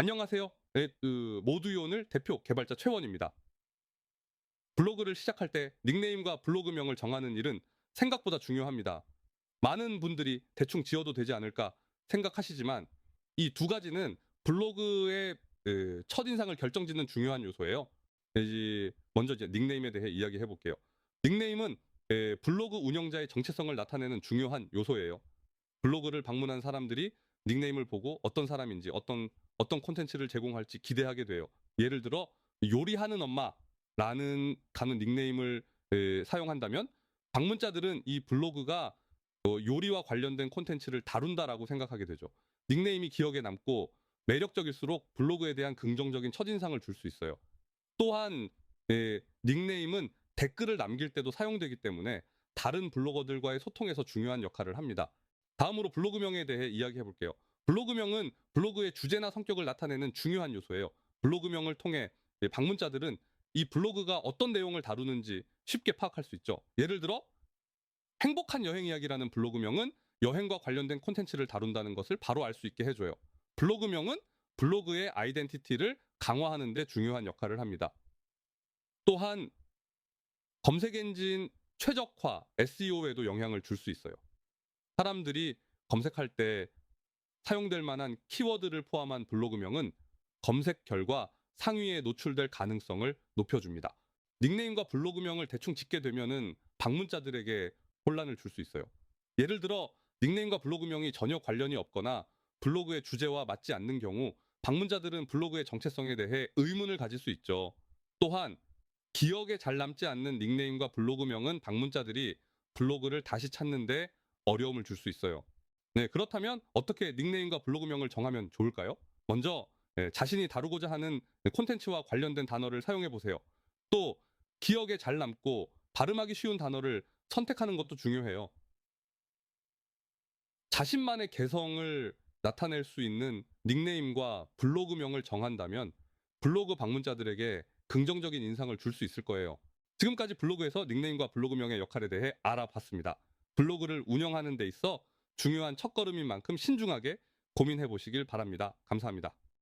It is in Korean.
안녕하세요. 네, 그 모두이온을 대표 개발자 최원입니다. 블로그를 시작할 때 닉네임과 블로그명을 정하는 일은 생각보다 중요합니다. 많은 분들이 대충 지어도 되지 않을까 생각하시지만 이 두 가지는 블로그의 그 첫인상을 결정짓는 중요한 요소예요. 이제 먼저 이제 닉네임에 대해 이야기해 볼게요. 닉네임은 에, 블로그 운영자의 정체성을 나타내는 중요한 요소예요. 블로그를 방문한 사람들이 닉네임을 보고 어떤 사람인지 어떤 어떤 콘텐츠를 제공할지 기대하게 돼요. 예를 들어 요리하는 엄마라는 가는 닉네임을 에, 사용한다면 방문자들은 이 블로그가 어, 요리와 관련된 콘텐츠를 다룬다라고 생각하게 되죠. 닉네임이 기억에 남고 매력적일수록 블로그에 대한 긍정적인 첫인상을 줄 수 있어요. 또한 에, 닉네임은 댓글을 남길 때도 사용되기 때문에 다른 블로거들과의 소통에서 중요한 역할을 합니다. 다음으로 블로그명에 대해 이야기해 볼게요. 블로그명은 블로그의 주제나 성격을 나타내는 중요한 요소예요. 블로그명을 통해 예, 방문자들은 이 블로그가 어떤 내용을 다루는지 쉽게 파악할 수 있죠. 예를 들어 행복한 여행 이야기라는 블로그명은 여행과 관련된 콘텐츠를 다룬다는 것을 바로 알 수 있게 해줘요. 블로그명은 블로그의 아이덴티티를 강화하는 데 중요한 역할을 합니다. 또한 검색 엔진 최적화, SEO에도 영향을 줄 수 있어요. 사람들이 검색할 때 사용될 만한 키워드를 포함한 블로그명은 검색 결과 상위에 노출될 가능성을 높여줍니다. 닉네임과 블로그명을 대충 짓게 되면은 방문자들에게 혼란을 줄 수 있어요. 예를 들어 닉네임과 블로그명이 전혀 관련이 없거나 블로그의 주제와 맞지 않는 경우 방문자들은 블로그의 정체성에 대해 의문을 가질 수 있죠. 또한 기억에 잘 남지 않는 닉네임과 블로그명은 방문자들이 블로그를 다시 찾는데 어려움을 줄 수 있어요. 네, 그렇다면 어떻게 닉네임과 블로그명을 정하면 좋을까요? 먼저 예, 자신이 다루고자 하는 콘텐츠와 관련된 단어를 사용해 보세요. 또 기억에 잘 남고 발음하기 쉬운 단어를 선택하는 것도 중요해요. 자신만의 개성을 나타낼 수 있는 닉네임과 블로그명을 정한다면 블로그 방문자들에게 긍정적인 인상을 줄 수 있을 거예요. 지금까지 블로그에서 닉네임과 블로그명의 역할에 대해 알아봤습니다. 블로그를 운영하는 데 있어 중요한 첫걸음인 만큼 신중하게 고민해 보시길 바랍니다. 감사합니다.